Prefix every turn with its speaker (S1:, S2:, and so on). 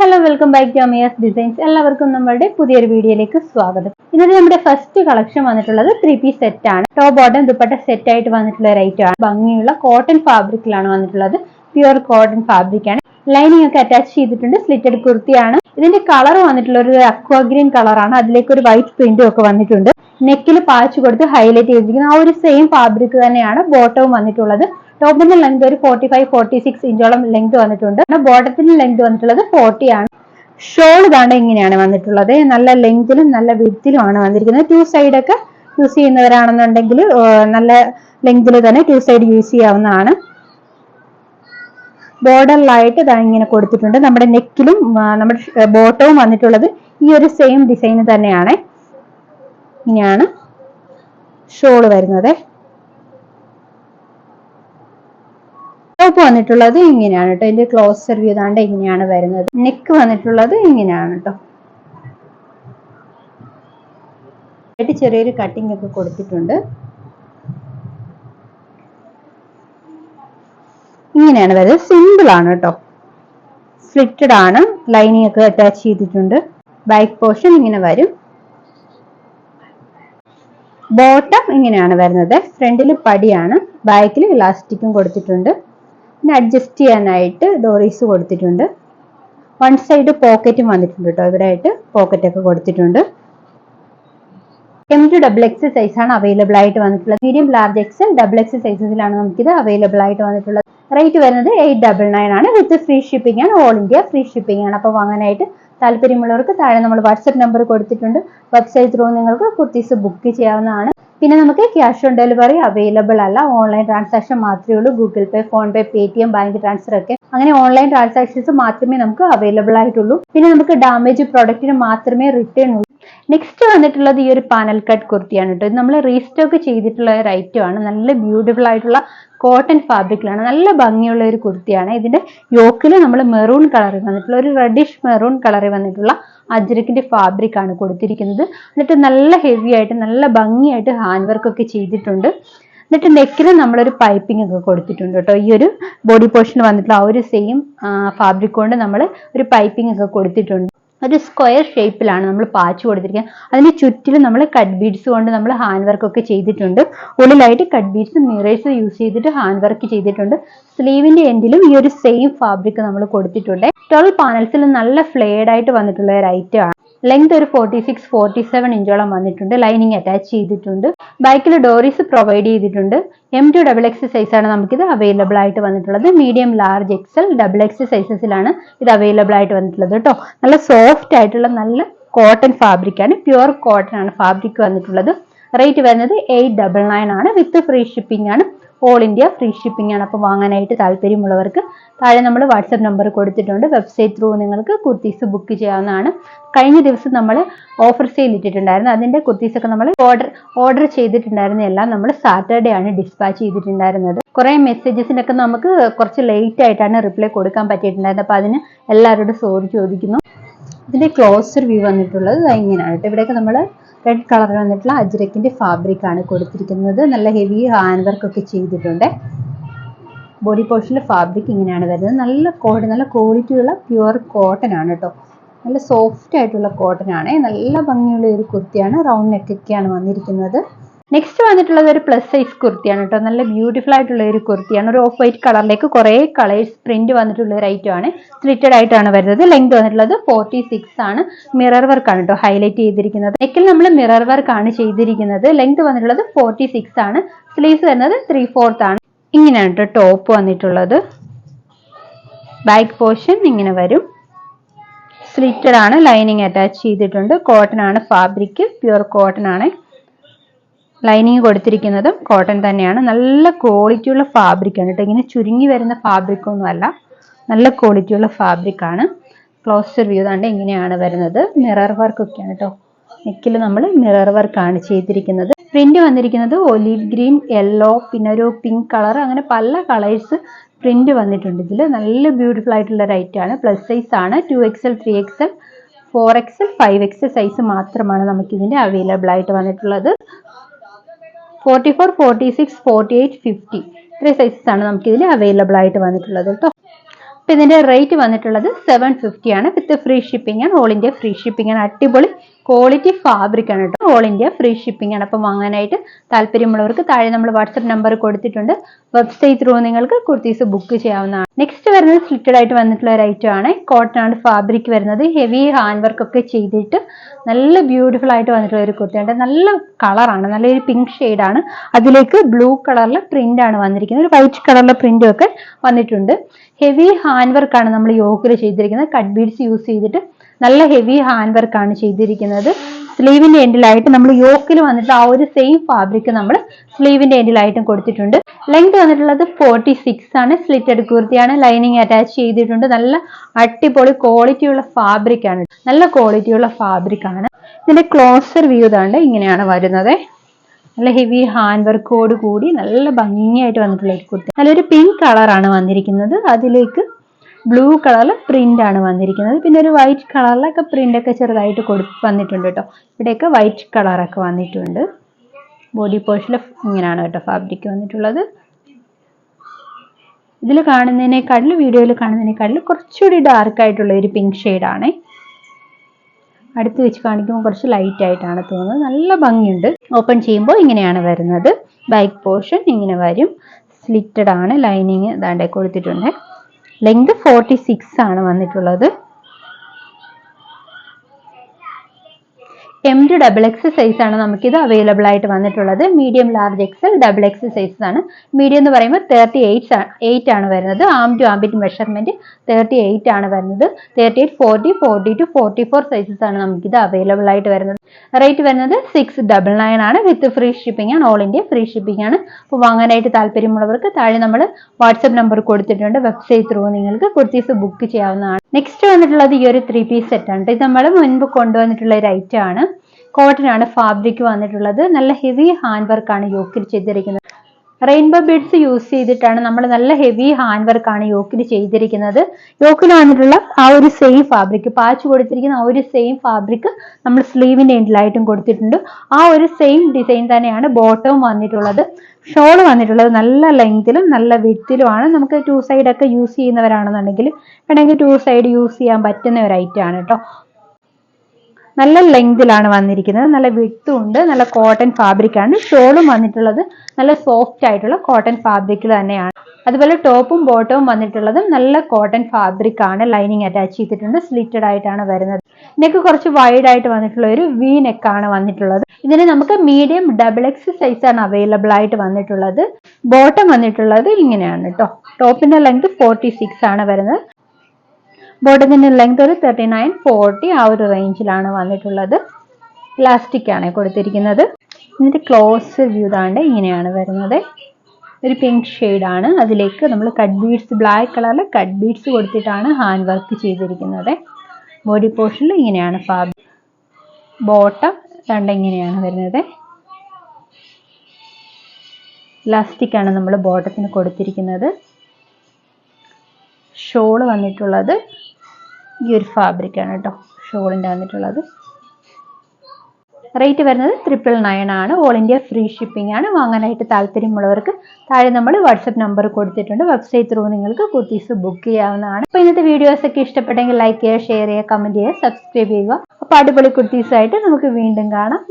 S1: Hello welcome back to Amiyas designs. എല്ലാവർക്കും നമ്മുടെ പുതിയൊരു വീഡിയോയിലേക്ക് സ്വാഗതം. ഇന്നത്തെ നമ്മുടെ ഫസ്റ്റ് കളക്ഷൻ വന്നിട്ടുള്ളത് ത്രീ പീസ് സെറ്റ് ആണ്. ടോപ്പ് ബോട്ടം ദുപ്പട്ട സെറ്റ് ആയിട്ട് വന്നിട്ടുള്ള ഒരു ഐറ്റം ആണ്. ഭംഗിയുള്ള കോട്ടൺ ഫാബ്രിക്കിലാണ് വന്നിട്ടുള്ളത്. പ്യുവർ കോട്ടൺ ഫാബ്രിക് ആണ്. ലൈനിങ് ഒക്കെ അറ്റാച്ച് ചെയ്തിട്ടുണ്ട്. സ്ലിറ്റഡ് കുർത്തിയാണ്. ഇതിന്റെ കളർ വന്നിട്ടുള്ള ഒരു അക്വാ ഗ്രീൻ കളറാണ് അതിലേക്ക് ഒരു വൈറ്റ് പ്രിന്റും ഒക്കെ വന്നിട്ടുണ്ട്. നെക്കിൽ പാച്ച് കൊടുത്ത് ഹൈലൈറ്റ് ചെയ്തിരിക്കുന്ന ആ ഒരു സെയിം ഫാബ്രിക് തന്നെയാണ് ബോട്ടവും വന്നിട്ടുള്ളത്. ടോപ്പിന്റെ ലെങ്ത് ഒരു ഫോർട്ടി ഫൈവ് ഫോർട്ടി സിക്സ് ഇഞ്ചോളം ലെങ്ത് വന്നിട്ടുണ്ട് ബോട്ടത്തിന്റെ ലെങ്ത് വന്നിട്ടുള്ളത് ഫോർട്ടി ആണ്. ഷോൾ ഇതാണ്ട് ഇങ്ങനെയാണ് വന്നിട്ടുള്ളത്. നല്ല ലെങ്തിലും നല്ല വിഡ്ത്തിലുമാണ് വന്നിരിക്കുന്നത്. ടു സൈഡ് ഒക്കെ യൂസ് ചെയ്യുന്നവരാണെന്നുണ്ടെങ്കിൽ നല്ല ലെങ്തിൽ തന്നെ ടു സൈഡ് യൂസ് ചെയ്യാവുന്നതാണ്. ബോർഡറിലായിട്ട് ഇതാ ഇങ്ങനെ കൊടുത്തിട്ടുണ്ട്. നമ്മുടെ നെക്കിലും നമ്മുടെ ബോട്ടവും വന്നിട്ടുള്ളത് ഈ ഒരു സെയിം ഡിസൈൻ തന്നെയാണ്. ഇങ്ങനെയാണ് ഷോൾ വരുന്നത്. ടോപ്പ് വന്നിട്ടുള്ളത് ഇങ്ങനെയാണ് കേട്ടോ ഇതിന്റെ ക്ലോസർ വ്യൂ താണ്ട് ഇങ്ങനെയാണ് വരുന്നത്. നെക്ക് വന്നിട്ടുള്ളത് ഇങ്ങനെയാണ് കേട്ടോ ചെറിയൊരു കട്ടിംഗ് ഒക്കെ കൊടുത്തിട്ടുണ്ട്. ഇങ്ങനെയാണ് വരുന്നത്. സിമ്പിൾ ആണ് കേട്ടോ സ്ലിറ്റഡ് ആണ്. ലൈനിങ് ഒക്കെ അറ്റാച്ച് ചെയ്തിട്ടുണ്ട്. ബാക്ക് പോർഷൻ ഇങ്ങനെ വരും. ബോട്ടം ഇങ്ങനെയാണ് വരുന്നത്. ഫ്രണ്ടിൽ പടിയാണ്. ബാക്കിൽ ഇലാസ്റ്റിക്കും കൊടുത്തിട്ടുണ്ട്. പിന്നെ അഡ്ജസ്റ്റ് ചെയ്യാനായിട്ട് ഡോറീസ് കൊടുത്തിട്ടുണ്ട്. വൺ സൈഡ് പോക്കറ്റും വന്നിട്ടുണ്ട് കേട്ടോ ഇവിടെ ആയിട്ട് പോക്കറ്റൊക്കെ കൊടുത്തിട്ടുണ്ട്. M to double X size ആണ് അവൈലബിൾ ആയിട്ട് വന്നിട്ടുള്ളത്. Medium large X double X സൈസസിലാണ് നമുക്കിത് അവൈലബിൾ ആയിട്ട് വന്നിട്ടുള്ളത്. റേറ്റ് വരുന്നത് എയ്റ്റ് ഡബിൾ നയൻ ആണ്. വിത്ത് ഫ്രീ ഷിപ്പിംഗ് ആണ്. ഓൾ ഇന്ത്യ ഫ്രീ ഷിപ്പിംഗ് ആണ്. അപ്പോൾ വാങ്ങാനായിട്ട് താല്പര്യമുള്ളവർക്ക് താഴെ നമ്മൾ വാട്സപ്പ് നമ്പർ കൊടുത്തിട്ടുണ്ട്. വെബ്സൈറ്റ് ത്രൂ നിങ്ങൾക്ക് കുർത്തീസ് ബുക്ക് ചെയ്യാവുന്നതാണ്. പിന്നെ നമുക്ക് ക്യാഷ് ഓൺ ഡെലിവറി അവൈലബിൾ അല്ല. ഓൺലൈൻ ട്രാൻസാക്ഷൻ മാത്രമേ ഉള്ളൂ. Google Pay PhonePe Paytm bank transfer ഒക്കെ. അങ്ങനെ ഓൺലൈൻ ട്രാൻസാക്ഷൻസ് മാത്രമേ നമുക്ക് അവൈലബിൾ ആയിട്ടുള്ളൂ. പിന്നെ നമുക്ക് ഡാമേജ് പ്രോഡക്റ്റിന് മാത്രമേ റിട്ടേൺ ഉള്ളൂ. നെക്സ്റ്റ് വന്നിട്ടുള്ളത് ഈ ഒരു പാനൽ കട്ട് കുർത്തിയാണ് കേട്ടോ. ഇത് നമ്മൾ റീസ്റ്റോക്ക് ചെയ്തിട്ടുള്ള ഒരു ഐറ്റം ആണ്. നല്ല ബ്യൂട്ടിഫുൾ ആയിട്ടുള്ള കോട്ടൺ ഫാബ്രിക്കിലാണ് നല്ല ഭംഗിയുള്ള ഒരു കുർത്തിയാണ്. ഇതിന്റെ യോക്കിൽ നമ്മൾ മെറൂൺ കളറിൽ വന്നിട്ടുള്ള ഒരു റെഡിഷ് മെറൂൺ കളറിൽ വന്നിട്ടുള്ള അജ്രക്കിന്റെ ഫാബ്രിക് ആണ് കൊടുത്തിരിക്കുന്നത്. എന്നിട്ട് നല്ല ഹെവി ആയിട്ട് നല്ല ഭംഗിയായിട്ട് ഹാൻഡ് വർക്ക് ഒക്കെ ചെയ്തിട്ടുണ്ട്. എന്നിട്ട് നെക്കിൽ നമ്മളൊരു പൈപ്പിംഗ് ഒക്കെ കൊടുത്തിട്ടുണ്ട് കേട്ടോ. ഈ ഒരു ബോഡി പോർഷൻ വന്നിട്ടുള്ള ആ ഒരു സെയിം ഫാബ്രിക് കൊണ്ട് നമ്മൾ ഒരു പൈപ്പിംഗ് ഒക്കെ കൊടുത്തിട്ടുണ്ട്. ഒരു സ്ക്വയർ ഷേപ്പിലാണ് നമ്മൾ പാച്ച് കൊടുത്തിരിക്കുന്നത്. അതിന് ചുറ്റിലും നമ്മൾ കട്ട് ബീഡ്സ് കൊണ്ട് നമ്മൾ ഹാൻഡ് വർക്ക് ഒക്കെ ചെയ്തിട്ടുണ്ട്. ഉള്ളിലായിട്ട് കട്ട് ബീഡ്സ് മിറേഴ്സ് യൂസ് ചെയ്തിട്ട് ഹാൻഡ് വർക്ക് ചെയ്തിട്ടുണ്ട്. സ്ലീവിന്റെ എൻഡിലും ഈ ഒരു സെയിം ഫാബ്രിക് നമ്മൾ കൊടുത്തിട്ടുണ്ട്. ട്വൽവ് പാനൽസിൽ നല്ല ഫ്ലെയർഡ് ആയിട്ട് വന്നിട്ടുള്ള ഒരു ഐറ്റം ആണ്. ലെങ്ത് ഒരു ഫോർട്ടി സിക്സ് ഫോർട്ടി സെവൻ ഇഞ്ചോളം വന്നിട്ടുണ്ട്. ലൈനിങ് അറ്റാച്ച് ചെയ്തിട്ടുണ്ട്. ബാക്കിൽ ഡോറീസ് പ്രൊവൈഡ് ചെയ്തിട്ടുണ്ട്. എം ടു ഡബിൾ എക്സ് സൈസാണ് നമുക്കിത് അവൈലബിൾ ആയിട്ട് വന്നിട്ടുള്ളത്. Medium large XL double X സൈസസിലാണ് ഇത് അവൈലബിൾ ആയിട്ട് വന്നിട്ടുള്ളത് കേട്ടോ നല്ല സോഫ്റ്റ് ആയിട്ടുള്ള നല്ല കോട്ടൺ ഫാബ്രിക് ആണ്. പ്യുവർ കോട്ടൺ ആണ് ഫാബ്രിക് വന്നിട്ടുള്ളത്. റേറ്റ് വരുന്നത് എയ്റ്റ് ഡബിൾ നയൻ ആണ്. വിത്ത് ഫ്രീ ഷിപ്പിംഗ് ആണ്. ഓൾ ഇന്ത്യ ഫ്രീ ഷിപ്പിംഗ് ആണ്. അപ്പോൾ വാങ്ങാനായിട്ട് താല്പര്യമുള്ളവർക്ക് താഴെ നമ്മൾ വാട്സപ്പ് നമ്പർ കൊടുത്തിട്ടുണ്ട്. വെബ്സൈറ്റ് ത്രൂ നിങ്ങൾക്ക് കുർത്തീസ് ബുക്ക് ചെയ്യാവുന്നതാണ്. കഴിഞ്ഞ ദിവസം നമ്മൾ ഓഫർ സെയിൽ ഇട്ടിട്ടുണ്ടായിരുന്നു. അതിന്റെ കുർത്തീസൊക്കെ നമ്മൾ ഓർഡർ ഓർഡർ ചെയ്തിട്ടുണ്ടായിരുന്ന എല്ലാം നമ്മൾ സാറ്റർഡേ ആണ് ഡിസ്പാച്ച് ചെയ്തിട്ടുണ്ടായിരുന്നത്. കുറേ മെസ്സേജസിനൊക്കെ നമുക്ക് കുറച്ച് ലേറ്റ് ആയിട്ടാണ് റിപ്ലൈ കൊടുക്കാൻ പറ്റിയിട്ടുണ്ടായിരുന്നത്. അപ്പോൾ അതിന് എല്ലാവരോടും സോറി ചോദിക്കുന്നു. ഇതിന്റെ ക്ലോസർ വ്യൂ വന്നിട്ടുള്ളത് ഇങ്ങനെയാണ് കേട്ടോ. ഇവിടെയൊക്കെ നമ്മൾ റെഡ് കളർ വന്നിട്ടുള്ള അജ്രക്കിന്റെ ഫാബ്രിക് ആണ് കൊടുത്തിരിക്കുന്നത്. നല്ല ഹെവി ഹാൻഡ് വർക്ക് ഒക്കെ ചെയ്തിട്ടുണ്ട്. ബോഡി പോർഷനിലെ ഫാബ്രിക് ഇങ്ങനെയാണ് വരുന്നത്. നല്ല കോട്ടൺ നല്ല ക്വാളിറ്റിയുള്ള പ്യുവർ കോട്ടൺ ആണ് കേട്ടോ നല്ല സോഫ്റ്റ് ആയിട്ടുള്ള കോട്ടൺ ആണ്. നല്ല ഭംഗിയുള്ള ഒരു കുർത്തിയാണ്. റൗണ്ട് നെക്കൊക്കെയാണ് വന്നിരിക്കുന്നത്. നെക്സ്റ്റ് വന്നിട്ടുള്ളത് ഒരു പ്ലസ് സൈസ് കുർത്തിയാണ് കേട്ടോ നല്ല ബ്യൂട്ടിഫുൾ ആയിട്ടുള്ള ഒരു കുർത്തിയാണ്. ഒരു ഓഫ് വൈറ്റ് കളറിലേക്ക് കുറേ കളേഴ്സ് പ്രിന്റ് വന്നിട്ടുള്ള ഒരു ഐറ്റം ആണ്. സ്ലിറ്റഡ് ആയിട്ടാണ് വരുന്നത്. ലെങ്ത് വന്നിട്ടുള്ളത് ഫോർട്ടി സിക്സ് ആണ്. മിറർ വർക്ക് ആണ് കേട്ടോ ഹൈലൈറ്റ് ചെയ്തിരിക്കുന്നത്. നെക്കിൽ നമ്മൾ മിറർ വർക്ക് ആണ് ചെയ്തിരിക്കുന്നത്. ലെങ്ത് വന്നിട്ടുള്ളത് ഫോർട്ടി സിക്സ് ആണ്. സ്ലീവ്സ് വരുന്നത് ത്രീ ഫോർത്ത് ആണ്. ഇങ്ങനെയാണ് കേട്ടോ ടോപ്പ് വന്നിട്ടുള്ളത്. ബാക്ക് പോർഷൻ ഇങ്ങനെ വരും. സ്ലിറ്റഡ് ആണ്. ലൈനിങ് അറ്റാച്ച് ചെയ്തിട്ടുണ്ട്. കോട്ടൺ ആണ്. ഫാബ്രിക് പ്യുവർ കോട്ടൺ ആണ്. ലൈനിങ് കൊടുത്തിരിക്കുന്നതും കോട്ടൺ തന്നെയാണ്. നല്ല ക്വാളിറ്റിയുള്ള ഫാബ്രിക് ആണ് കേട്ടോ. ഇങ്ങനെ ചുരുങ്ങി വരുന്ന ഫാബ്രിക് ഒന്നുമല്ല നല്ല ക്വാളിറ്റിയുള്ള ഫാബ്രിക് ആണ്. ക്ലോസർ വ്യൂ താണ്ട് ഇങ്ങനെയാണ് വരുന്നത്. മിറർ വർക്ക് ഒക്കെയാണ് കേട്ടോ. നെക്കിൽ നമ്മൾ മിറർ വർക്ക് ആണ് ചെയ്തിരിക്കുന്നത്. പ്രിന്റ് വന്നിരിക്കുന്നത് ഒലീവ് ഗ്രീൻ യെല്ലോ പിന്നെ ഒരു പിങ്ക് കളർ അങ്ങനെ പല കളേഴ്സ് പ്രിന്റ് വന്നിട്ടുണ്ട് ഇതിൽ നല്ല ബ്യൂട്ടിഫുൾ ആയിട്ടുള്ള ആണ്. പ്ലസ് സൈസ് ആണ്. Two XL three XL four XL five XL size മാത്രമാണ് നമുക്കിതിന്റെ അവൈലബിൾ ആയിട്ട് വന്നിട്ടുള്ളത്. Forty four forty six forty eight fifty. ഇത്രയും സൈസസ് ആണ് നമുക്ക് ഇതിൽ അവൈലബിൾ ആയിട്ട് വന്നിട്ടുള്ളത് കേട്ടോ. അപ്പൊ ഇതിന്റെ റേറ്റ് വന്നിട്ടുള്ളത് സെവൻ ഫിഫ്റ്റി ആണ്. വിത്ത് ഫ്രീ ഷിപ്പിംഗ് ആണ് ഓൾ ഇന്ത്യ ഫ്രീ ഷിപ്പിംഗ് ആണ് അടിപൊളി ക്വാളിറ്റി ഫാബ്രിക് ആണ് കേട്ടോ ഓൾ ഇന്ത്യ ഫ്രീ ഷിപ്പിംഗ് ആണ്. അപ്പം വാങ്ങാനായിട്ട് താല്പര്യമുള്ളവർക്ക് താഴെ നമ്മൾ വാട്സപ്പ് നമ്പർ കൊടുത്തിട്ടുണ്ട്. വെബ്സൈറ്റ് ത്രൂ നിങ്ങൾക്ക് കുർത്തീസ് ബുക്ക് ചെയ്യാവുന്നതാണ്. നെക്സ്റ്റ് വരുന്നത് സ്ലിറ്റഡ് ആയിട്ട് വന്നിട്ടുള്ള ഒരു ഐറ്റം ആണ്. കോട്ടൺ ആണ് ഫാബ്രിക് വരുന്നത്. ഹെവി ഹാൻഡ് വർക്ക് ഒക്കെ ചെയ്തിട്ട് നല്ല ബ്യൂട്ടിഫുൾ ആയിട്ട് വന്നിട്ടുള്ള ഒരു കുർത്തിയുണ്ട് നല്ല കളറാണ് നല്ലൊരു പിങ്ക് ആണ്. അതിലേക്ക് ബ്ലൂ കളറിലെ പ്രിന്റ് ആണ് വന്നിരിക്കുന്നത്. ഒരു വൈറ്റ് കളറിലെ പ്രിന്റും ഒക്കെ വന്നിട്ടുണ്ട്. ഹെവി ഹാൻഡ് ആണ് നമ്മൾ യോഗയിൽ ചെയ്തിരിക്കുന്നത്. കട്ട് ബീഡ്സ് യൂസ് ചെയ്തിട്ട് നല്ല ഹെവി ഹാൻഡ് വർക്ക് ആണ് ചെയ്തിരിക്കുന്നത്. സ്ലീവിന്റെ എൻഡിലായിട്ട് നമ്മൾ യോക്കിൽ വന്നിട്ട് ആ ഒരു സെയിം ഫാബ്രിക് നമ്മൾ സ്ലീവിന്റെ എൻഡിലായിട്ടും കൊടുത്തിട്ടുണ്ട്. ലെങ്ത് വന്നിട്ടുള്ളത് ഫോർട്ടി സിക്സ് ആണ്. സ്ലിറ്റഡ് കുർത്തിയാണ്. ലൈനിങ് അറ്റാച്ച് ചെയ്തിട്ടുണ്ട്. നല്ല അടിപൊളി ക്വാളിറ്റിയുള്ള ഫാബ്രിക് ആണ്. നല്ല ക്വാളിറ്റിയുള്ള ഫാബ്രിക് ആണ്. ഇതിന്റെ ക്ലോസർ വ്യൂ താണ്ട് ഇങ്ങനെയാണ് വരുന്നത്. നല്ല ഹെവി ഹാൻഡ് വർക്കോട് കൂടി നല്ല ഭംഗിയായിട്ട് വന്നിട്ടുള്ള ഒരു കുർത്തി. നല്ലൊരു പിങ്ക് കളറാണ് വന്നിരിക്കുന്നത്. അതിലേക്ക് ബ്ലൂ കളറിൽ പ്രിന്റ് ആണ് വന്നിരിക്കുന്നത്. പിന്നെ ഒരു വൈറ്റ് കളറിലൊക്കെ പ്രിന്റ് ഒക്കെ ചെറുതായിട്ട് കൊടു വന്നിട്ടുണ്ട് കേട്ടോ. ഇവിടെയൊക്കെ വൈറ്റ് കളറൊക്കെ വന്നിട്ടുണ്ട്. ബോഡി പോർഷനിൽ ഇങ്ങനെയാണ് കേട്ടോ ഫാബ്രിക് വന്നിട്ടുള്ളത്. ഇതിൽ കാണുന്നതിനേക്കാട്ടിൽ വീഡിയോയിൽ കാണുന്നതിനേക്കാട്ടിൽ കുറച്ചുകൂടി ഡാർക്ക് ആയിട്ടുള്ള ഒരു പിങ്ക് ഷെയ്ഡാണ് അടുത്ത് വെച്ച് കാണിക്കുമ്പോൾ കുറച്ച് ലൈറ്റ് ആയിട്ടാണ് തോന്നുന്നത്. നല്ല ഭംഗിയുണ്ട്. ഓപ്പൺ ചെയ്യുമ്പോൾ ഇങ്ങനെയാണ് വരുന്നത്. ബാക്ക് പോർഷൻ ഇങ്ങനെ വരും. സ്ലിറ്റഡ് ആണ്. ലൈനിങ് ഇതാണ്ടേ കൊടുത്തിട്ടുണ്ട്. ലെങ്ത് ഫോർട്ടി സിക്സ് ആണ് വന്നിട്ടുള്ളത്. M to double X size ആണ് നമുക്കിത് അവൈലബിൾ ആയിട്ട് വന്നിട്ടുള്ളത്. Medium large XL double X sizes ആണ്. മീഡിയം എന്ന് പറയുമ്പോൾ തേർട്ടി എയ്റ്റ് എയ്റ്റ് ആണ് വരുന്നത്. Arm to armpit measurement thirty eight ആണ് വരുന്നത്. Thirty eight forty forty two forty four sizes ആണ് നമുക്കിത് അവൈലബിൾ ആയിട്ട് വരുന്നത്. റേറ്റ് വരുന്നത് സിക്സ് ഡബിൾ നയൻ ആണ് വിത്ത് ഫ്രീ ഷിപ്പിംഗ് ആണ്. ഓൾ ഇന്ത്യ ഫ്രീ ഷിപ്പിംഗ് ആണ്. അപ്പോൾ വാങ്ങാനായിട്ട് താല്പര്യമുള്ളവർക്ക് താഴെ നമ്മൾ വാട്സപ്പ് നമ്പർ കൊടുത്തിട്ടുണ്ട്. വെബ്സൈറ്റ് ത്രൂ നിങ്ങൾക്ക് കുർത്തീസ് ബുക്ക് ചെയ്യാവുന്നതാണ്. നെക്സ്റ്റ് വന്നിട്ടുള്ളത് ഈ ഒരു ത്രീ പീസ് സെറ്റ് ആണ്. ഇത് നമ്മൾ മുൻപ് കൊണ്ടുവന്നിട്ടുള്ള ഒരു ഐറ്റം ആണ്. കോട്ടൺ ആണ് ഫാബ്രിക് വന്നിട്ടുള്ളത് നല്ല ഹെവി ഹാൻഡ് വർക്ക് ആണ് യോക്കിൽ ചെയ്തിരിക്കുന്നത്. റെയിൻബോ ബീഡ്സ് യൂസ് ചെയ്തിട്ടാണ് നമ്മൾ നല്ല ഹെവി ഹാൻഡ് വർക്ക് ആണ് യോക്കിൽ ചെയ്തിരിക്കുന്നത്. യോക്കിൽ വന്നിട്ടുള്ള ആ ഒരു സെയിം ഫാബ്രിക് പാച്ച് കൊടുത്തിരിക്കുന്ന ആ ഒരു സെയിം ഫാബ്രിക് നമ്മൾ സ്ലീവിന്റെ എൻഡിലായിട്ടും കൊടുത്തിട്ടുണ്ട്. ആ ഒരു സെയിം ഡിസൈൻ തന്നെയാണ് ബോട്ടവും വന്നിട്ടുള്ളത്. ഷോൾ വന്നിട്ടുള്ളത് നല്ല ലെങ്തിലും നല്ല വിത്തിലുമാണ് നമുക്ക് ടു സൈഡ് ഒക്കെ യൂസ് ചെയ്യുന്നവരാണെന്നുണ്ടെങ്കിൽ വേണമെങ്കിൽ ടു സൈഡ് യൂസ് ചെയ്യാൻ പറ്റുന്ന ഒരു ഐറ്റം ആണ് കേട്ടോ നല്ല ലെങ്തിലാണ് വന്നിരിക്കുന്നത്. നല്ല വിട്ടും ഉണ്ട്. നല്ല കോട്ടൺ ഫാബ്രിക് ആണ്. ഷോളും വന്നിട്ടുള്ളത് നല്ല സോഫ്റ്റ് ആയിട്ടുള്ള കോട്ടൺ ഫാബ്രിക്കിൽ തന്നെയാണ്. അതുപോലെ ടോപ്പും ബോട്ടവും വന്നിട്ടുള്ളതും നല്ല കോട്ടൺ ഫാബ്രിക് ആണ് ലൈനിങ് അറ്റാച്ച് ചെയ്തിട്ടുണ്ട്. സ്ലിറ്റഡ് ആയിട്ടാണ് വരുന്നത്. നെക്ക് കുറച്ച് വൈഡ് ആയിട്ട് വന്നിട്ടുള്ള ഒരു വി നെക്ക് ആണ് വന്നിട്ടുള്ളത്. ഇതിന് നമുക്ക് മീഡിയം ഡബിൾ എക്സ് സൈസ് ആണ് അവൈലബിൾ ആയിട്ട് വന്നിട്ടുള്ളത്. ബോട്ടം വന്നിട്ടുള്ളത് ഇങ്ങനെയാണ് കേട്ടോ ടോപ്പിന്റെ ലെങ്ത് ഫോർട്ടി സിക്സ് ആണ് വരുന്നത്. ബോട്ടത്തിന്റെ ലെങ്ത് ഒരു തേർട്ടി നയൻ ഫോർട്ടി ആ ഒരു റേഞ്ചിലാണ് വന്നിട്ടുള്ളത്. ഇലാസ്റ്റിക് ആണ് കൊടുത്തിരിക്കുന്നത്. ഇതിന്റെ ക്ലോസ് വ്യൂ താണ്ട് ഇങ്ങനെയാണ് വരുന്നത്. ഒരു പിങ്ക് ആണ്. അതിലേക്ക് നമ്മൾ കട്ട് ബീഡ്സ് ബ്ലാക്ക് കളറിൽ കട്ട് ബീഡ്സ് കൊടുത്തിട്ടാണ് ഹാൻഡ് വർക്ക് ചെയ്തിരിക്കുന്നത്. ബോഡി പോർഷനിൽ ഇങ്ങനെയാണ് ഫാബ് ബോട്ടം രണ്ട് ഇങ്ങനെയാണ് വരുന്നത്. ഇലാസ്റ്റിക് ആണ് നമ്മൾ ബോട്ടത്തിന് കൊടുത്തിരിക്കുന്നത്. ഷോൾ വന്നിട്ടുള്ളത്. ഈ ഒരു ഫാബ്രിക് ആണ് കേട്ടോ ഷോളിന്റെ വന്നിട്ടുള്ളത്. റേറ്റ് വരുന്നത് ട്രിപ്പിൾ നയൻ ആണ്. ഓൾ ഇന്ത്യ ഫ്രീ ഷിപ്പിംഗ് ആണ്. വാങ്ങാനായിട്ട് താല്പര്യമുള്ളവർക്ക് താഴെ നമ്മൾ വാട്സപ്പ് നമ്പർ കൊടുത്തിട്ടുണ്ട്. വെബ്സൈറ്റ് ത്രൂ നിങ്ങൾക്ക് കുർത്തീസ് ബുക്ക് ചെയ്യാവുന്നതാണ്. അപ്പോൾ ഇന്നത്തെ വീഡിയോസ് ഒക്കെ ഇഷ്ടപ്പെട്ടെങ്കിൽ ലൈക്ക് ചെയ്യുക ഷെയർ ചെയ്യുക കമന്റ് ചെയ്യുക സബ്സ്ക്രൈബ് ചെയ്യുക. അപ്പോൾ അടിപൊളി കുർത്തീസായിട്ട് നമുക്ക് വീണ്ടും കാണാം.